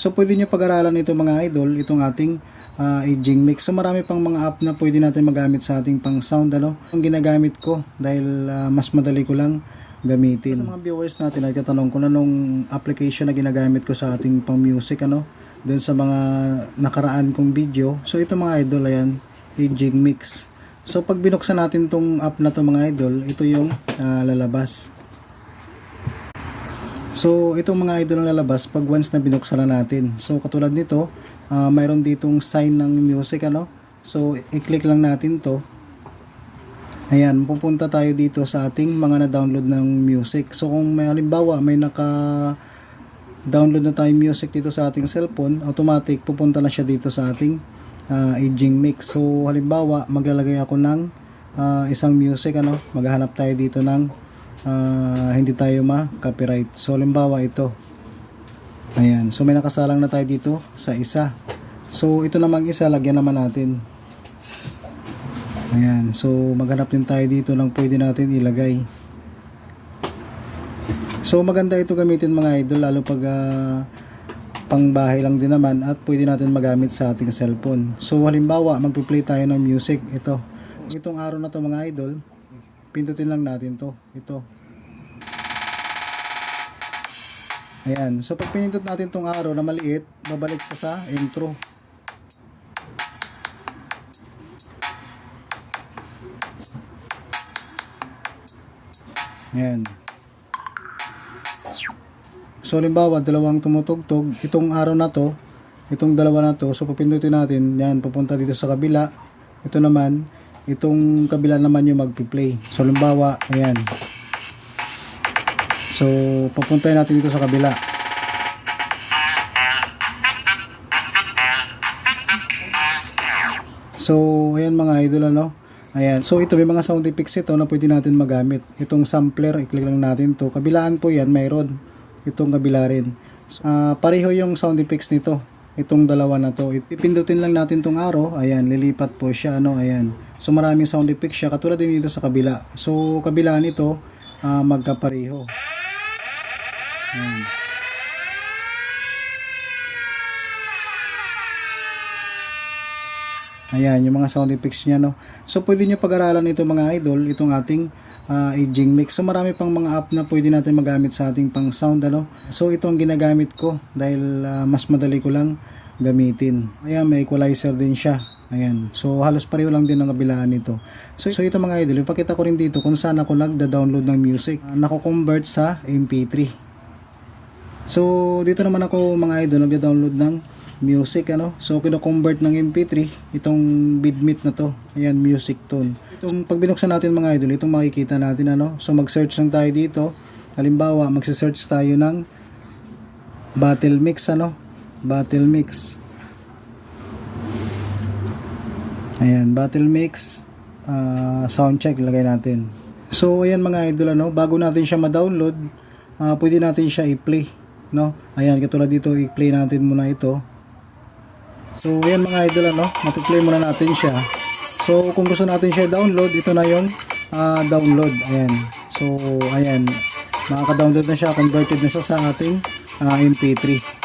So pwede nyo pag-aralan ito mga idol, itong ating ah, aging mix. So marami pang mga app na pwede natin magamit sa ating pang sound ano. Ang ginagamit ko dahil ah, mas madali ko lang gamitin. Sa mga viewers natin ay katanong kung anong application na ginagamit ko sa ating pang music ano. Doon sa mga nakaraan kong video. So ito mga idol ayan, aging mix. So pag binuksan natin tong app na to mga idol, ito yung ah, lalabas. So, itong mga idol na lalabas pag once na binuksan na natin. So, katulad nito, ah, mayroon ditong sign ng music, ano? So, i-click lang natin to. Ayan, pupunta tayo dito sa ating mga na-download ng music. So, kung may halimbawa, may naka download na tayong music dito sa ating cellphone, automatic pupunta na siya dito sa ating ah, aging mix. So, halimbawa, maglalagay ako ng ah, isang music, ano? Maghahanap tayo dito ng ah, hindi tayo ma-copyright. So, halimbawa ito. Ayan. So, may nakasalang na tayo dito sa isa. So, ito namang isa, lagyan naman natin. Ayan. So, maghanap din tayo dito ng pwede natin ilagay. So, maganda ito gamitin mga idol, lalo pag ah, pangbahay lang din naman at pwede natin magamit sa ating cellphone. So, halimbawa, magpi-play tayo ng music. Ito. Itong araw na to mga idol, pindutin lang natin to. Ito. Ayan. So pag pinindot natin tong arrow na maliit babalik sa sa intro. Ayan. So halimbawa dalawang tumutugtog. Itong araw na to itong dalawa na to so papindutin natin. Yan pupunta dito sa kabila. Ito naman itong kabila naman yung magpi-play. So, limbawa, ayan. So, papuntahin natin dito sa kabila. So, ayan mga idol, ano? Ayan. So, ito, may mga sound effects ito na pwede natin magamit. Itong sampler, i-click lang natin to. Kabilaan po yan, mayroon. Itong kabila rin. Ah, pareho yung sound effects nito. Itong dalawa na to. Ipindutin lang natin tong arrow. Ayan, lilipat po siya, ano? Ayan. So maraming sound effects siya katulad din dito sa kabila. So kabilaan ito ah, magkapareho. Ayan. Ayan, yung mga sound effects niya, no. So, pwede nyo pag-aralan ito mga idol, itong ating ah, aging mix. So, marami pang mga app na pwede natin magamit sa ating pang sound, ano. So, ito ang ginagamit ko dahil ah, mas madali ko lang gamitin. Ayan, may equalizer din siya. Ayan. So, halos pareho lang din ang kabilaan nito. So, so ito mga idol, ipakita ko rin dito kung saan ako nagda-download ng music. Uh, nako-convert sa MP3. So, dito naman ako mga idol, nagda-download ng music, ano. So, kino-convert ng MP3, itong bidmit na to. Ayan, music tone. Itong pag binuksan natin mga idol, itong makikita natin, ano. So, mag-search lang tayo dito. Halimbawa, magse-search tayo ng battle mix, ano. Battle mix. Ayan, battle mix, uh, sound check, ilagay natin. So, ayan mga idol, ano, bago natin siya ma-download, ah, pwede natin siya i-play, no? Ayan, katulad dito, i-play natin muna ito. So, ayan mga idol, ano, mati-play muna natin siya. So, kung gusto natin siya download, ito na yung ah, download. Ayan. So, ayan, makaka-download na siya, converted na siya sa ating ah, MP3.